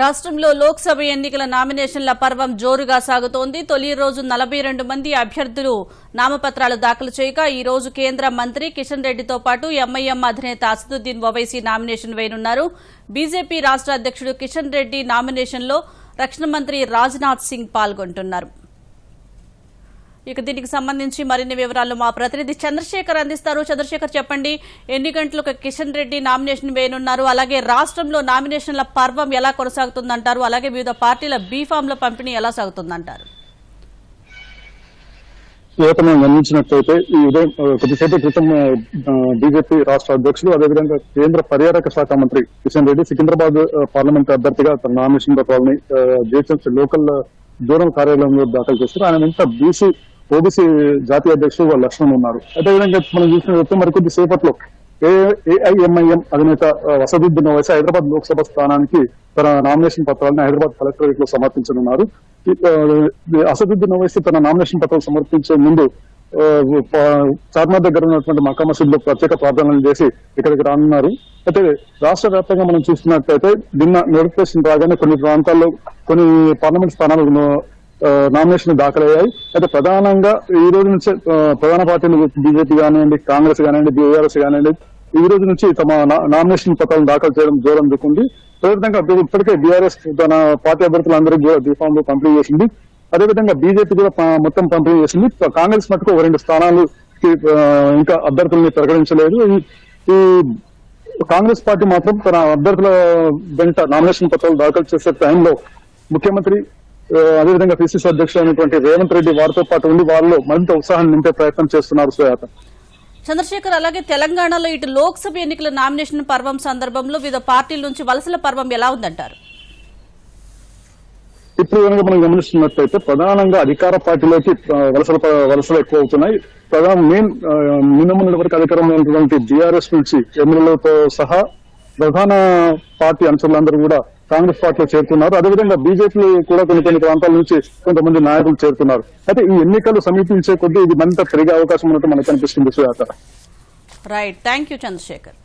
రాష్ట్రంలో లోక్సభ ఎన్నికల నామినేషన్ల పర్వం జోరుగా సాగుతోంది. తొలి రోజు నలభై రెండు మంది అభ్యర్థులు నామపత్రాలు దాఖలు చేయగా ఈ రోజు కేంద్ర మంత్రి కిషన్ రెడ్డితో పాటు ఎంఐఎం అధినేత అసదుద్దీన్ ఓవైసీ నామినేషన్ వేయనున్నారు. బీజేపీ రాష్ట్ర అధ్యక్షుడు కిషన్ రెడ్డి నామినేషన్లో రక్షణ మంత్రి రాజ్నాథ్ సింగ్ పాల్గొంటున్నారు. ఇక దీనికి సంబంధించి మరిన్ని వివరాలు మా ప్రతినిధి చంద్రశేఖర్ అందిస్తారు. చంద్రశేఖర్ చెప్పండి. ఎన్ని గంటలకు కిషన్ రెడ్డి నామినేషన్ వేయనున్నారు? అలాగే రాష్ట్రంలో నామినేషన్ల పర్వం ఎలా కొనసాగుతుందంటారు? అలాగే వివిధ పార్టీల బీఫామ్ల పంపిణీ ఎలా సాగుతుందంటారు? యువత గమనించినట్లయితే ఈ ఉదయం ఆ, కొద్దిసేపటి క్రితం బీజేపీ రాష్ట్ర అధ్యక్షులు అదేవిధంగా కేంద్ర పర్యాటక శాఖ మంత్రి కిషన్ రెడ్డి సికింద్రాబాద్ పార్లమెంట్ అభ్యర్థిగా తన నామినేషన్ పత్రాలని జిహెచ్ఎంసీ లోకల్ దూరం కార్యాలయంలో దాఖలు చేశారు. ఆయన వెంట బీసీ ఓబీసీ జాతీయ అధ్యక్షుడు లక్ష్మణ్ ఉన్నారు. అదేవిధంగా మనం చూసినట్లయితే మరికొద్ది సేపట్లో ఏఐఎంఐఎం అధినేత ఆ, వసదుద్దీన్ హైదరాబాద్ లోక్సభ స్థానానికి తన నామినేషన్ పత్రాలను హైదరాబాద్ కలెక్టరేట్లో సమర్పించనున్నారు. ఈ, ఆ, అసదుద్దీన్ తన నామినేషన్ పత్రాలు సమర్పించే ముందు చార్మార్ దగ్గర ఉన్నటువంటి మక్కా మసీద్లో ప్రత్యేక ప్రార్థనలు చేసి ఇక్కడికి రానున్నారు. అయితే రాష్ట్ర వ్యాప్తంగా మనం చూస్తున్నట్లయితే నిన్న నోటిఫికేషన్ రాగానే కొన్ని ప్రాంతాల్లో కొన్ని పార్లమెంట్ స్థానాలు నామినేషన్ దాఖలయ్యాయి. అయితే ప్రధానంగా ఈ రోజు నుంచి ప్రధాన పార్టీలు బీజేపీ కానివ్వండి కాంగ్రెస్ కానివ్వండి బీఆర్ఎస్ కానివ్వండి ఈ రోజు నుంచి తమ నామినేషన్ పత్రాలను దాఖలు చేయడం జోరం అందుకుంది అదేవిధంగా ఇప్పటికే బీఆర్ఎస్ తన పార్టీ అభ్యర్థులందరికీ కూడా బీఫామ్లో పంపిణీ చేసింది. అదేవిధంగా బీజేపీ కూడా మొత్తం పంపిణీ చేసింది. కాంగ్రెస్ మటుకు ఒక రెండు స్థానాలు ఇంకా అభ్యర్థుల్ని ప్రకటించలేదు ఈ- కాంగ్రెస్ పార్టీ మాత్రం తన అభ్యర్థుల వెంట నామినేషన్ పత్రాలు దాఖలు చేసే టైంలో ముఖ్యమంత్రి అదేవిధంగా పిసిసి అధ్యక్షుడు అయినటువంటి రేవంత్ రెడ్డి వారితో పాటు ఉండి వారిలో మరింత ఉత్సాహాన్ని నింపే ప్రయత్నం చేస్తున్నారు సుజాత. చంద్రశేఖర్ అలాగే తెలంగాణలో ఇటు లోక్సభ ఎన్నికల నామినేషన్ పర్వం సందర్భంలో వివిధ పార్టీల నుంచి వలసల పర్వం ఎలా ఉందంటారు? ఇప్పుడు కనుక మనం గమనిస్తున్నట్లయితే ప్రధానంగా అధికార పార్టీలోకి వలసలు వలసలు ఎక్కువ అవుతున్నాయి ప్రధాన మెయిన్ ఆ, నిన్న వరకు అధికారంలో ఉన్నటువంటి బీఆర్ఎస్ నుంచి ఎమ్మెల్యేలతో సహా ప్రధాన పార్టీ అనుచరులందరూ కూడా కాంగ్రెస్ పార్టీలో చేరుతున్నారు అదేవిధంగా బీజేపీ కూడా కొన్ని కొన్ని ప్రాంతాల నుంచి కొంతమంది నాయకులు చేరుతున్నారు అయితే ఈ ఎన్నికలు సమీపించే కొద్దీ ఇది మరింత పెరిగే అవకాశం ఉన్నట్టు మనకు కనిపిస్తుంది Sujatha. Right thank you Chandrashekar